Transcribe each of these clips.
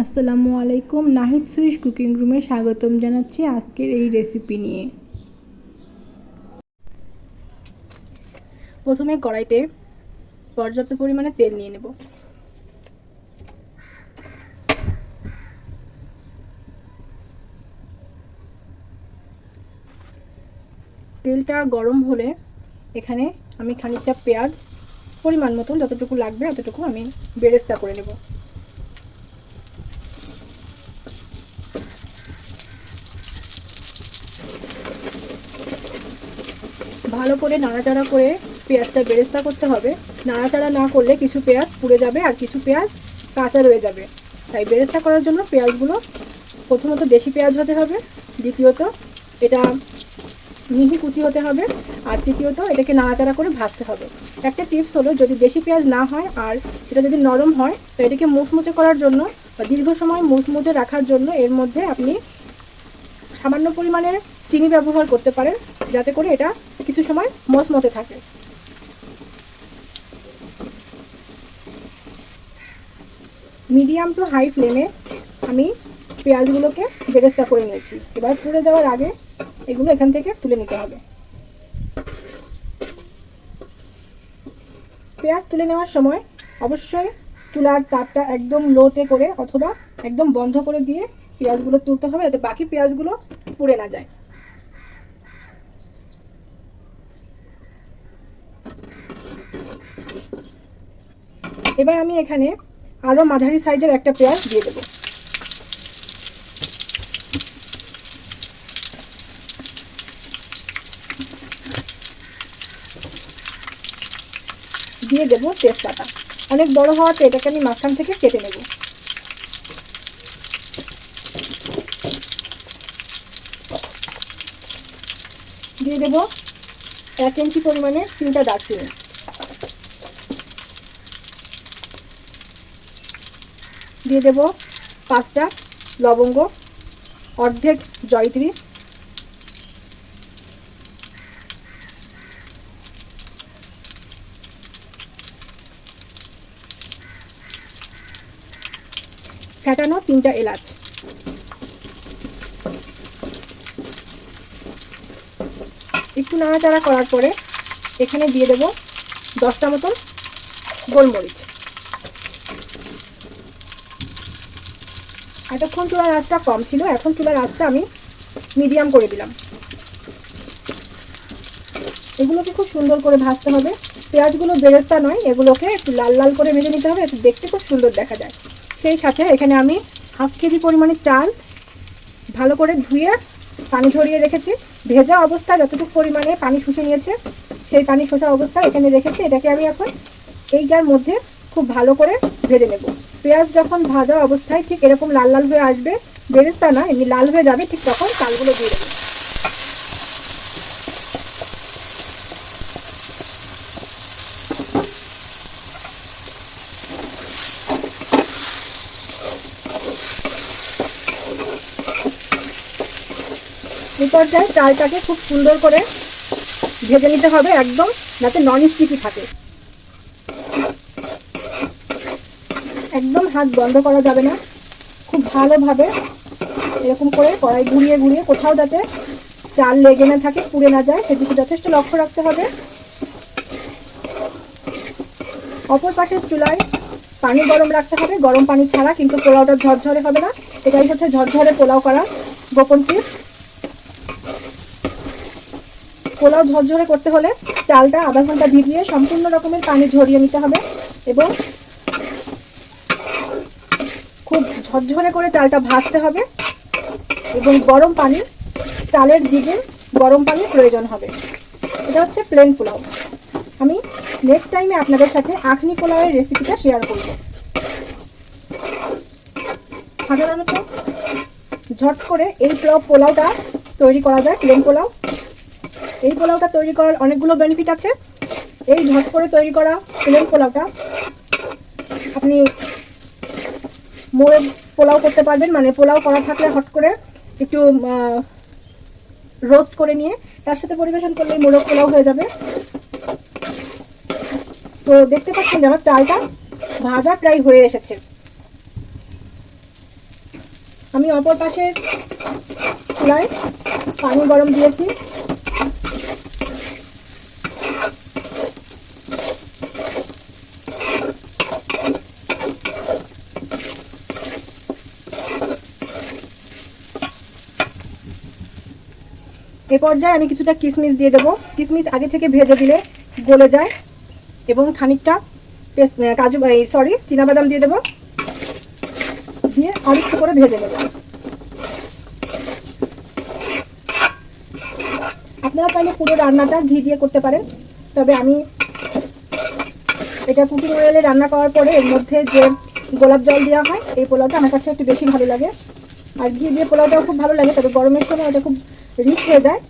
আসসালামু আলাইকুম, Nahid Swiss cooking রুমে স্বাগতম জানাচ্ছি আজকের এই রেসিপি নিয়ে। প্রথমে কড়াইতে পর্যাপ্ত পরিমাণে তেল নিয়ে নেব। তেলটা গরম হলে এখানে আমি খানিকটা পেঁয়াজ পরিমাণ মতন, যতটুকু লাগবে ততটুকু আমি বেরেস্তা করে নেব। ভালো করে নাড়াচাড়া করে পেঁয়াজটা বেরেস্তা করতে হবে। নাড়াচাড়া না করলে কিছু পেঁয়াজ পুড়ে যাবে আর কিছু পেঁয়াজ কাঁচা রয়ে যাবে। তাই বেরেস্তা করার জন্য পেঁয়াজগুলো প্রথমত দেশি পেঁয়াজ হতে হবে, দ্বিতীয়ত এটা মিহি কুচি হতে হবে, আর তৃতীয়ত এটাকে নাড়াচাড়া করে ভাজতে হবে। একটা টিপস হলো, যদি দেশি পেঁয়াজ না হয় আর এটা যদি নরম হয় তো এটাকে মুচমুচে করার জন্য বা দীর্ঘ সময় মুচমুচে রাখার জন্য এর মধ্যে আপনি সামান্য পরিমাণের চিনি ব্যবহার করতে পারেন। যাতে করে এটা কিছু সময় মচমচে থাকে। মিডিয়াম টু হাই ফ্লেমে আমি পেঁয়াজগুলোকে বেরেস্তা করে নিয়েছি। এবার পুড়ে যাওয়ার আগে এগুলো এখান থেকে তুলে নিতে হবে। পেঁয়াজ তুলে নেওয়ার সময় অবশ্যই চুলার তাপটা একদম লোতে করে অথবা একদম বন্ধ করে দিয়ে পেঁয়াজগুলো তুলতে হবে যাতে বাকি পেঁয়াজগুলো পুড়ে না যায়। এবার আমি এখানে আরও মাঝারি সাইজের একটা পেঁয়াজ দিয়ে দেবো। দিয়ে দেবো তেজপাতা। অনেক বড় হওয়াতে এটাকে আমি মাঝখান থেকে কেটে নেব। দিয়ে দেবো এক ইঞ্চি পরিমাণে তিনটা দারচিনি। দিয়ে দেব পাঁচটা লবঙ্গ, অর্ধেক জয়ত্রী। ফেটানো তিনটা এলাচ। একটু নাড়াচাড়া করার পরে এখানে দিয়ে দেব দশটা মতন গোলমরিচ। এতক্ষণ চুলার আঁচটা কম ছিল, এখন চুলার আঁচটা আমি মিডিয়াম করে দিলাম। এগুলোকে খুব সুন্দর করে ভাজতে হবে। পেঁয়াজগুলো বেরেস্তা নয়, এগুলোকে একটু লাল লাল করে ভেজে নিতে হবে দেখতে খুব সুন্দর দেখা যায়। সেই সাথে এখানে আমি হাফ কেজি পরিমাণে চাল ভালো করে ধুয়ে পানি ঝরিয়ে রেখেছি। ভেজা অবস্থা যতটুকু পরিমাণে পানি শুষে নিয়েছে, সেই পানি শোষা অবস্থা এখানে রেখেছি। এটাকে আমি এখন এইটার মধ্যে খুব ভালো করে ভেজে নেব। পেঁয়াজ যখন ভাজা অবস্থায় ঠিক এরকম লাল লাল হয়ে আসবে, বেরেস্তা না, এমনি লাল হয়ে যাবে, ঠিক তখন চালগুলো দিয়ে দেবো। পর্যায়ে চালটাকে খুব সুন্দর করে ভেজে নিতে হবে একদম, যাতে নন স্টিকি থাকে। একদম হাত বন্ধ করা যাবে না। খুব ভালোভাবে এরকম করে কড়াই ঘুরিয়ে ঘুরিয়ে কোথাও যাতে চাল লেগে না থাকে, পুড়ে না যায়, সেদিকে যথেষ্ট লক্ষ্য রাখতে হবে। অপর পাশের চুলায় পানি গরম রাখতে হবে। গরম পানি ছাড়া কিন্তু পোলাওটা ঝরঝরে হবে না। এটাই হচ্ছে ঝরঝরে পোলাও করা গোপন টিপস। পোলাও ঝরঝরে করতে হলে চালটা আধা ঘণ্টা ভিজিয়ে সম্পূর্ণ রকমের পানি ঝরিয়ে নিতে হবে এবং খুব ঝরঝরে করে চালটা ভাজতে হবে এবং গরম পানি, চালের দিকে গরম পানির প্রয়োজন হবে। এটা হচ্ছে প্লেন পোলাও। আমি নেক্সট টাইমে আপনাদের সাথে আখনি পোলাওয়ের রেসিপিটা শেয়ার করব। সাধারণত ঝট করে এই পোলাও, পোলাওটা তৈরি করা যায় প্লেন পোলাও। এই পোলাওটা তৈরি করার অনেকগুলো বেনিফিট আছে। এই ঝট করে তৈরি করা প্লেন পোলাওটা আপনি মোড়ে পোলাও করতে পারবেন। মানে পোলাও করা থাকলে হট করে একটু রোস্ট করে নিয়ে তার সাথে পরিবেশন করলে মোরগ পোলাও হয়ে যাবে। তো দেখতে পাচ্ছেন যে আমার চালটা ভাজা প্রায় হয়ে এসেছে। আমি অপর পাশে চুলায় পানি গরম দিয়েছি। এ পর্যায়ে আমি কিছুটা কিশমিশ দিয়ে দেবো। কিশমিশ আগে থেকে ভেজে দিলে গলে যায় এবং খানিকটা পেস্ট কাজু সরি বাদাম দিয়ে দেবো। দিয়ে আর একটু করে ভেজে নেব। আপনারা চাইলে পুরো রান্নাটা ঘি দিয়ে করতে পারেন, তবে আমি এটা কুকিং অয়েলে রান্না করার পরে এর মধ্যে যে গোলাপ জল দেওয়া হয়, এই পোলাওটা আমার কাছে একটু বেশি ভালো লাগে। আর ঘি দিয়ে পোলাওটাও খুব ভালো লাগে, তবে গরমের সময় এটা খুব রিচ হয়ে যায়।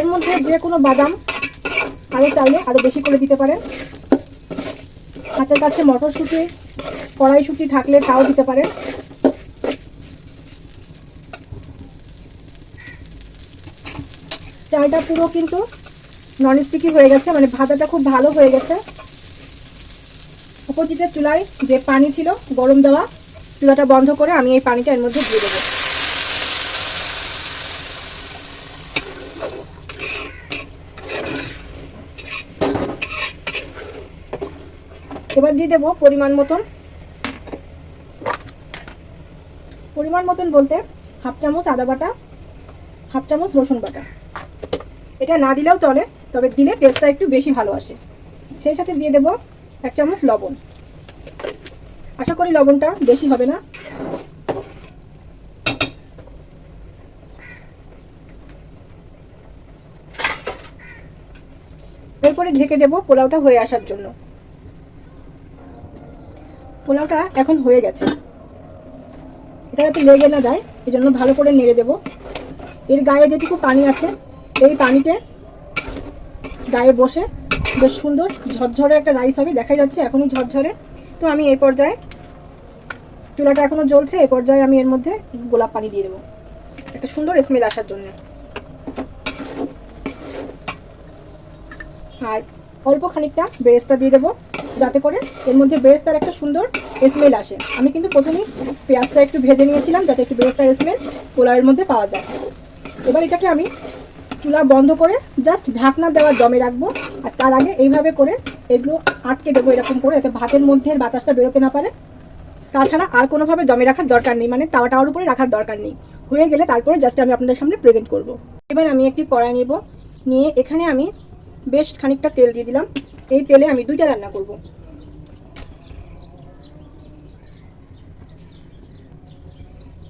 এর মধ্যে যে কোনো বাদাম আরও চাইলে আরও বেশি করে দিতে পারেন। হাতের কাছে মটরশুঁটি, কড়াইশুঁটি থাকলে তাও দিতে পারেন। চালটা পুরো কিন্তু নন স্টিকি হয়ে গেছে মানে ভাজাটা খুব ভালো হয়ে গেছে। অপোজিটের চুলায় যে পানি ছিল গরম দেওয়া চুলাটা বন্ধ করে আমি এই পানিটা এর মধ্যে দিয়ে দেবো। এবার দিয়ে দেবো পরিমাণ মতন। পরিমাণ মতন বলতে হাফ চামচ আদা বাটা, হাফ চামচ রসুন বাটা। এটা না দিলেও চলে, তবে দিলে টেস্টটা একটু বেশি ভালো আসে। সেই সাথে দিয়ে দেবো এক চামচ লবণ। আশা করি লবণটা বেশি হবে না। এরপরে ঢেকে দেবো পোলাওটা হয়ে আসার জন্য। পোলাওটা এখন হয়ে গেছে। এটা যাতে লেগে না যায় এই জন্য ভালো করে নেড়ে দেব। এর গায়ে যেটুকু পানি আছে, এই পানিতে গায়ে বসে বেশ সুন্দর ঝরঝরে একটা রাইস হবে, দেখাই যাচ্ছে এখনই ঝরঝরে। তো আমি এই পর্যায়ে চুলাটা এখনও জ্বলছে এই পর্যায়ে আমি এর মধ্যে গোলাপ পানি দিয়ে দেবো। একটা সুন্দর স্মেল আসার জন্য। আর অল্প খানিকটা বেরেস্তা দিয়ে দেবো, যাতে করে এর মধ্যে বেরেস্তার একটা সুন্দর স্মেল আসে। আমি কিন্তু প্রথমেই পেঁয়াজটা একটু ভেজে নিয়েছিলাম, যাতে একটু বেরেস্তার স্মেল পোলাওয়ের মধ্যে পাওয়া যায়। এবার এটাকে আমি চুলা বন্ধ করে জাস্ট ঢাকনা দেওয়ার দমে রাখব, আর তার আগে এইভাবে করে এগুলো আটকে দেবো এরকম করে, যাতে ভাতের মধ্যে বাতাসটা বেরোতে না পারে। তাছাড়া আর কোনোভাবে দমে রাখার দরকার নেই মানে তাওয়া টাওয়ার উপরে রাখার দরকার নেই। হয়ে গেলে তারপরে জাস্ট আমি আপনাদের সামনে প্রেজেন্ট করব। এবার আমি একটি কড়াই নেব, নিয়ে এখানে আমি বেশ খানিকটা তেল দিয়ে দিলাম। এই তেলে আমি দুইটা রান্না করব।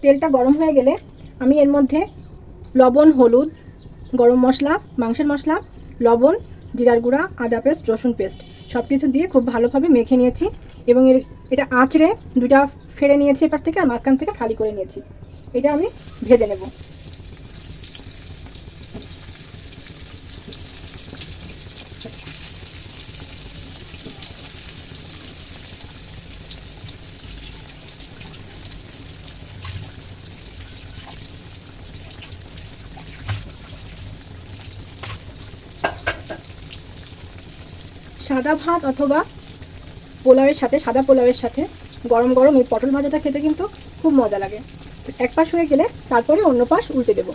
তেলটা গরম হয়ে গেলে আমি এর মধ্যে লবণ, হলুদ, গরম মশলা, মাংসের মশলা, লবণ, জিরার গুঁড়া, আদা পেস্ট, রসুন পেস্ট সব কিছু দিয়ে খুব ভালোভাবে মেখে নিয়েছি। এবং এর, এটা আঁচড়ে দুটা ফেড়ে নিয়েছি এপাশ থেকে আর মাঝখান থেকে খালি করে নিয়েছি। এটা আমি ভেজে নেব। সাদা ভাত অথবা পোলাওয়ের সাথে, সাদা পোলাওয়ের সাথে, গরম গরম এই পটল ভাজাটা খেতে কিন্তু খুব মজা লাগে। এক পাশ হয়ে গেলে তারপরে অন্য পাশ উল্টে দেব।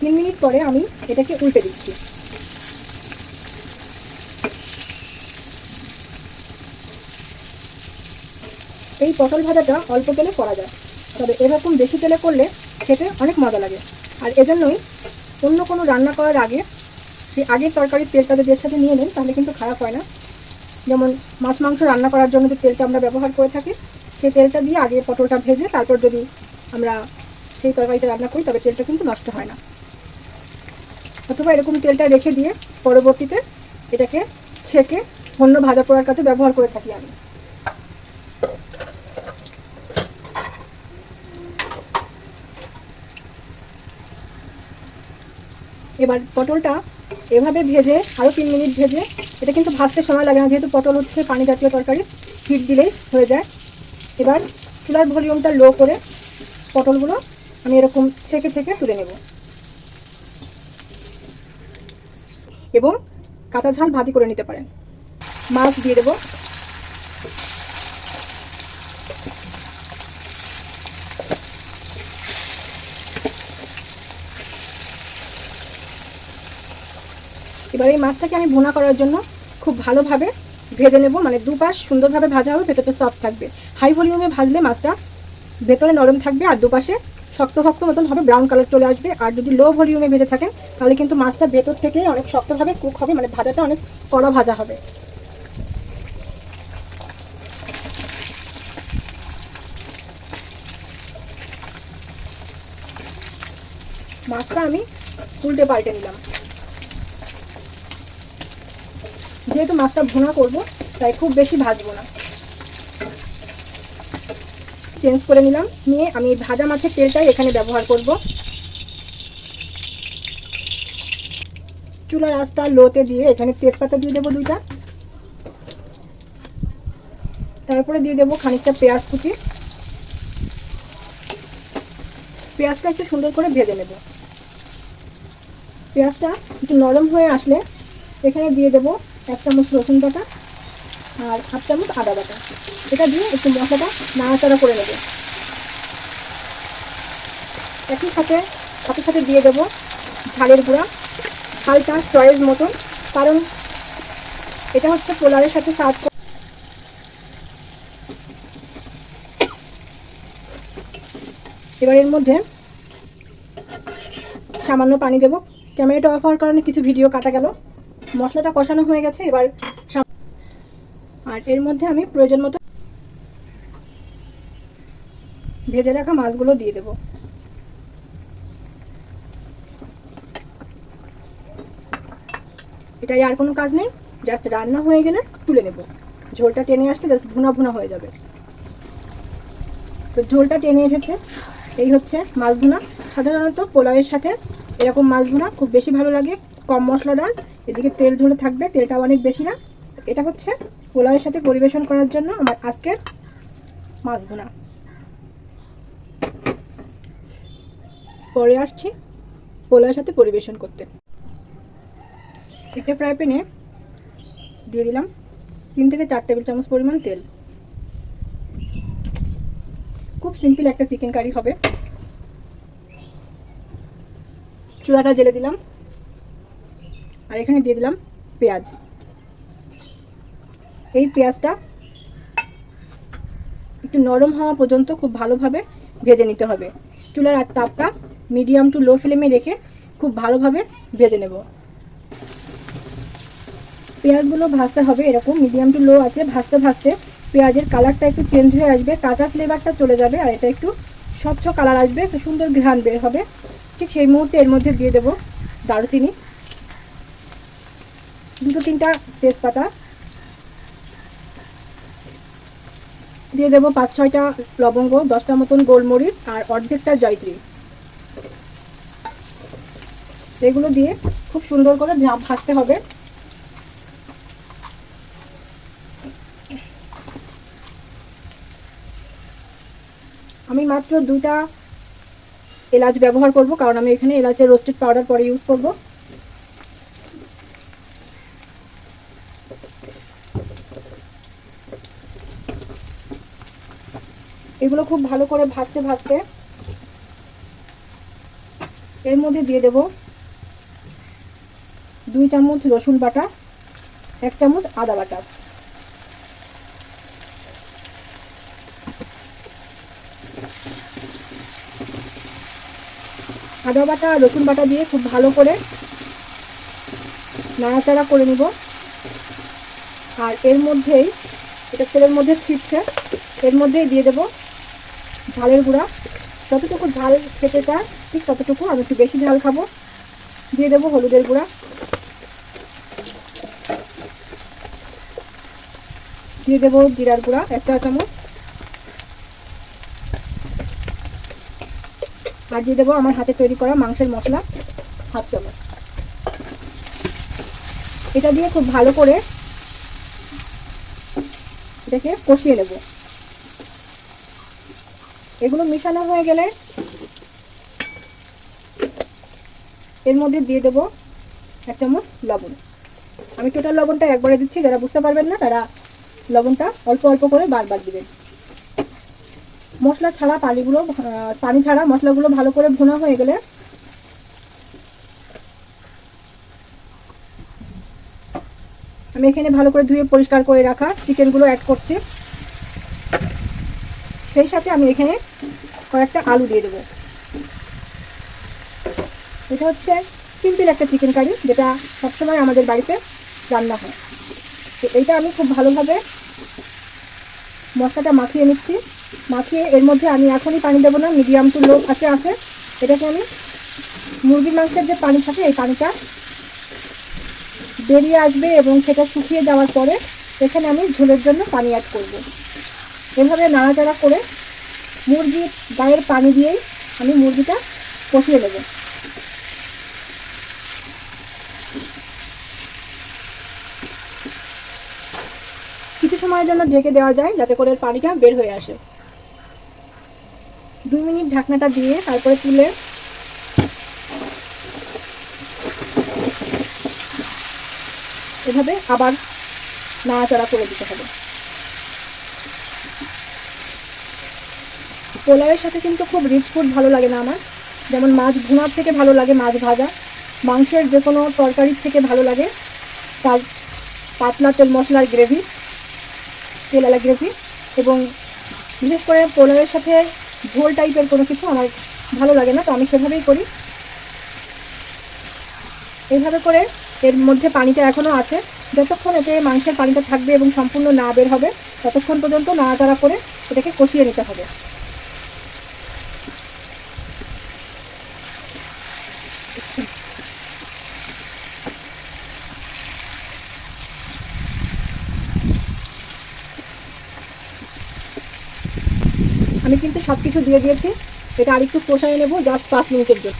তিন মিনিট পরে আমি এটাকে উল্টে দিচ্ছি। এই পটল ভাজাটা অল্প তেলে করা যায়, তবে এরকম বেশি তেলে করলে খেতে অনেক মজা লাগে। আর এজন্যই অন্য কোনো রান্না করার আগে সেই আগের তরকারির তেলটা যদি এর সাথে নিয়ে নেন, তাহলে কিন্তু খারাপ হয় না। যেমন মাছ মাংস রান্না করার জন্য যে তেলটা আমরা ব্যবহার করে থাকি, সেই তেলটা দিয়ে আগে পটলটা ভেজে তারপর যদি আমরা সেই তরকারিটা রান্না করি, তবে তেলটা কিন্তু নষ্ট হয় না। অথবা এরকম তেলটা রেখে দিয়ে পরবর্তীতে এটাকে ছেঁকে অন্য ভাজা পোড়ার কাছে ব্যবহার করে থাকি আমি। এবার পটলটা এভাবে ভেজে আরও তিন মিনিট ভেজে, এটা কিন্তু ভাজতে সময় লাগে না, যেহেতু পটল হচ্ছে পানি জাতীয় তরকারি হিট দিলেই হয়ে যায়। এবার চুলার ভলিউমটা লো করে পটলগুলো আমি এরকম ছেঁকে ছেঁকে তুলে নেব। এবং কাঁচা ঝাল ভাজি করে নিতে পারেন। মাছ দিয়ে দেবো। এবার এই মাছটাকে আমি ভুনা করার জন্য খুব ভালোভাবে ভেজে নেব। মানে দুপাশ সুন্দরভাবে ভাজা হবে, ভেতরটা সফট থাকবে। হাই ভলিউমে ভাজলে মাছটা ভেতরে নরম থাকবে আর দুপাশে শক্ত শক্ত মতন হবে ব্রাউন কালার চলে আসবে। আর যদি লো ভলিউমে ভেজে থাকেন, তাহলে কিন্তু মাছটা ভেতর থেকেই অনেক শক্তভাবে কুক হবে মানে ভাজাটা অনেক কড়া ভাজা হবে। মাছটা আমি উল্টে পাল্টে নিলাম। যেহেতু মাছটা ভুনা করব, তাই খুব বেশি ভাজবো না। চেঞ্জ করে নিলাম। নিয়ে আমি ভাজা মাছের তেলটাই এখানে ব্যবহার করব। চুলার আঁচটা লোতে দিয়ে এখানে তেজপাতা দিয়ে দেবো দুইটা। তারপরে দিয়ে দেবো খানিকটা পেঁয়াজ কুচি। পেঁয়াজটা একটু সুন্দর করে ভেজে নেব। পেঁয়াজটা একটু নরম হয়ে আসলে এখানে দিয়ে দেবো এক চামচ রসুন বাটা আর হাফ চামচ আদা বাটা। এটা দিয়ে একটু মশলাটা নাড়াচাড়া করে নেব। একই সাথে সাথে সাথে দিয়ে দেবো ঝালের গুঁড়া, হালকা চয়েস মতন, কারণ এটা হচ্ছে পোলারের সাথে সার্ভ এবার এর মধ্যে সামান্য পানি দেবো। ক্যামেরাটা অফ হওয়ার কারণে কিছু ভিডিও কাটা গেল। মশলাটা কষানো হয়ে গেছে, এবার আর এর মধ্যে আমি প্রয়োজন মতো ভেজে রাখা মাছগুলো দিয়ে দেব। এটাই আর কোনো কাজ নেই জাস্ট রান্না হয়ে গেলে তুলে নেব। ঝোলটা টেনে আসলে জাস্ট ভুনা ভুনা হয়ে যাবে। তো ঝোলটা টেনে এসেছে, এই হচ্ছে মাছ ভুনা। সাধারণত পোলাওয়ের সাথে এরকম মাছ ভুনা খুব বেশি ভালো লাগে, কম মশলাদার এদিকে তেল ঝোলে থাকবে, তেলটাও অনেক বেশি না। এটা হচ্ছে পোলাওয়ের সাথে পরিবেশন করার জন্য আমার আজকের মাছ ভুনা। পরে আসছি পোলাওয়ের সাথে পরিবেশন করতে। একটা ফ্রাই প্যানে দিয়ে দিলাম তিন থেকে চার টেবিল চামচ পরিমাণ তেল। খুব সিম্পল একটা চিকেন কারি হবে। চুলাটা জেলে দিলাম। আর এখানে দিয়ে দিলাম পেঁয়াজ। এই পেঁয়াজটা একটু নরম হওয়া পর্যন্ত খুব ভালোভাবে ভেজে নিতে হবে। চুলার আর তাপটা মিডিয়াম টু লো ফ্লেমে রেখে খুব ভালোভাবে ভেজে নেব। পেঁয়াজগুলো ভাজতে হবে এরকম মিডিয়াম টু লো আছে, ভাজতে ভাজতে পেঁয়াজের কালারটা একটু চেঞ্জ হয়ে আসবে, কাঁচা ফ্লেভারটা চলে যাবে আর এটা একটু স্বচ্ছ কালার আসবে, একটু সুন্দর ঘ্রাণ বের হবে। ঠিক সেই মুহূর্তে এর মধ্যে দিয়ে দেবো দারুচিনি। দুটো তিনটা তেজপাতা। দিয়ে দেবো পাঁচ, ছয়টা লবঙ্গ, দশটা মতন গোলমরিচ আর অর্ধেকটা জয়ত্রী। এগুলো দিয়ে খুব সুন্দর করে ভাজতে হবে। আমি মাত্র দুটা এলাচ ব্যবহার করব, কারণ আমি এখানে এলাচের রোস্টেড পাউডার পরে ইউজ করব। এগুলো খুব ভালো করে ভাজতে ভাজতে এর মধ্যে দিয়ে দেব দুই চামচ রসুন বাটা, এক চামচ আদা বাটা। আদা বাটা, রসুন বাটা দিয়ে খুব ভালো করে নাড়াচাড়া করে নিব। আর এর মধ্যেই, এটা তেলের মধ্যে ছিটছে, এর মধ্যেই দিয়ে দেব ঝালের গুঁড়া। যতটুকু ঝাল খেতে চায় ঠিক ততটুকু। আমি একটু বেশি ঝাল খাব। দিয়ে দেবো হলুদের গুঁড়া। দিয়ে দেবো জিরার গুঁড়া, এক চা চামচ। আর দিয়ে দেবো আমার হাতে তৈরি করা মাংসের মশলা, হাফ চামচ। এটা দিয়ে খুব ভালো করে এটাকে কষিয়ে নেব। এগুলো মিশানো হয়ে গেলে এর মধ্যে দিয়ে দেবো এক চামচ লবণ। আমি টোটাল লবণটা একবারে দিচ্ছি, যারা বুঝতে পারবেন না তারা লবণটা অল্প অল্প করে বারবার দিবেন। মশলা ছাড়া পানিগুলো পানি ছাড়া মশলাগুলো ভালো করে ভুনা হয়ে গেলে আমি এখানে ভালো করে ধুয়ে পরিষ্কার করে রাখা চিকেনগুলো অ্যাড করছি। সেই সাথে আমি এখানে কয়েকটা আলু দিয়ে দেবো। এটা হচ্ছে সিম্পল একটা চিকেন কারি যেটা সবসময় আমাদের বাড়িতে রান্না হয়। তো এইটা আমি খুব ভালোভাবে মশলাটা মাখিয়ে নিচ্ছি। মাখিয়ে এর মধ্যে আমি এখনই পানি দেবো না মিডিয়াম টু লো আছে আছে। এটাকে আমি মুরগির মাংসের যে পানি থাকে, এই পানিটা বেরিয়ে আসবে এবং সেটা শুকিয়ে যাওয়ার পরে এখানে আমি ঝোলের জন্য পানি অ্যাড করব। এভাবে নাড়াচাড়া করে মুরগির গায়ের পানি দিয়েই আমি মুরগিটা কষিয়ে নেব। কিছু সময়ের জন্য ঢেকে দেওয়া যায় যাতে করে পানিটা বের হয়ে আসে। দুই মিনিট ঢাকনাটা দিয়ে তারপরে তুলে এভাবে আবার নাড়াচাড়া করে দিতে হবে। পোলাওয়ের সাথে কিন্তু খুব রিচ ফুড ভালো লাগে না আমার। যেমন মাছ ভুনার থেকে ভালো লাগে মাছ ভাজা। মাংসের যে কোনো তরকারির থেকে ভালো লাগে। তার পাতলা তেল মশলার গ্রেভি তেলালা গ্রেভি এবং বিশেষ করে পোলাওয়ের সাথে ঝোল টাইপের কোনো কিছু আমার ভালো লাগে না, তো আমি সেভাবেই করি। এইভাবে করে এর মধ্যে পানিটা এখনও আছে। যতক্ষণ এতে মাংসের পানিটা থাকবে এবং সম্পূর্ণ না বের হবে, ততক্ষণ পর্যন্ত নাড়াচাড়া করে এটাকে কষিয়ে নিতে হবে। আমি কিন্তু সব কিছু দিয়ে দিয়েছি। এটা আরেকটু কষায় নেব জাস্ট পাঁচ মিনিটের জন্য।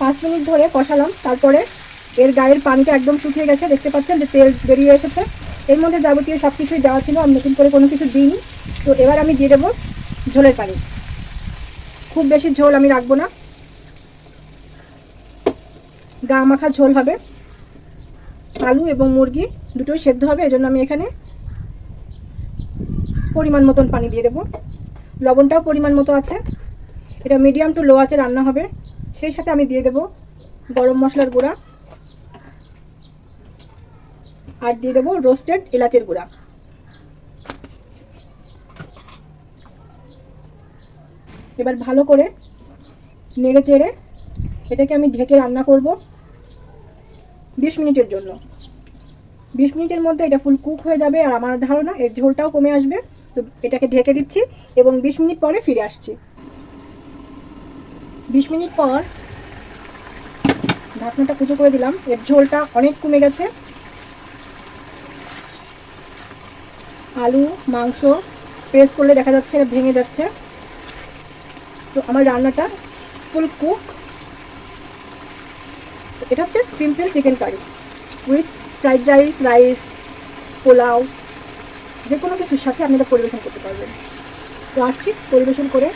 পাঁচ মিনিট ধরে কষালাম, তারপরে এর গায়ের পানিটা একদম শুকিয়ে গেছে, দেখতে পাচ্ছেন যে তেল বেরিয়ে এসেছে। এর মধ্যে যাবতীয় সব কিছুই দেওয়া ছিল, আমি নতুন করে কোনো কিছু দিইনি। তো এবার আমি দিয়ে দেবো ঝোলের পানি। খুব বেশি ঝোল আমি রাখব না। গা মাখা ঝোল হবে। আলু এবং মুরগি দুটোই সেদ্ধ হবে, এজন্য আমি এখানে পরিমাণ মতন পানি দিয়ে দেবো। লবণটাও পরিমাণ মতো আছে। এটা মিডিয়াম টু লো আছে রান্না হবে। সেই সাথে আমি দিয়ে দেব গরম মশলার গুঁড়া। আর দিয়ে দেবো রোস্টেড এলাচের গুঁড়া। এবার ভালো করে নেড়ে চেড়ে এটাকে আমি ঢেকে রান্না করব বিশ মিনিটের জন্য। বিশ মিনিটের মধ্যে এটা ফুল কুক হয়ে যাবে। আর আমার ধারণা এর ঝোলটাও কমে আসবে। তো এটাকে ঢেকে দিচ্ছি এবং বিশ মিনিট পরে ফিরে আসছি। বিশ মিনিট পর ঢাকনাটা কুচো করে দিলাম। এর ঝোলটা অনেক কমে গেছে। আলু, মাংস প্রেস করলে দেখা যাচ্ছে ভেঙে যাচ্ছে। তো আমার রান্নাটা ফুল কুক এটা হচ্ছে simple chicken curry with fried rice rice pulao. যে কোনো কিছুর সাথে আপনি এটা পরিবেশন করতে পারবেন। তো আসছি পরিবেশন করে।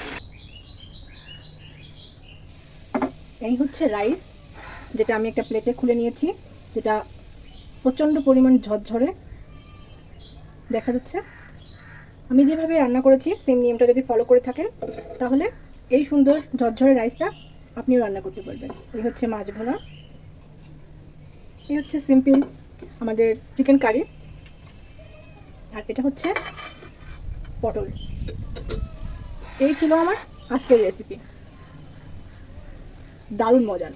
এই হচ্ছে রাইস, যেটা আমি একটা প্লেটে খুলে নিয়েছি, যেটা প্রচণ্ড পরিমাণ ঝরঝরে দেখা যাচ্ছে। আমি যেভাবে রান্না করেছি সেম নিয়মটা যদি ফলো করে থাকেন, তাহলে এই সুন্দর ঝরঝরে রাইসটা আপনিও রান্না করতে পারবেন। এই হচ্ছে মাছ ভোনা। এই হচ্ছে সিম্পল আমাদের চিকেন কারি আর এটা হচ্ছে পটল। এই ছিল আমার আজকের রেসিপি দারুণ মজার।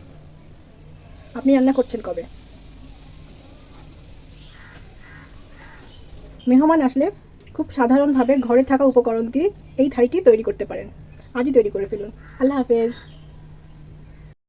আপনি রান্না করছেন কবে? মেহমান আসলে খুব সাধারণভাবে ঘরে থাকা উপকরণ দিয়ে এই থালিটি তৈরি করতে পারেন। আজই তৈরি করে ফেলুন। আল্লাহ হাফেজ।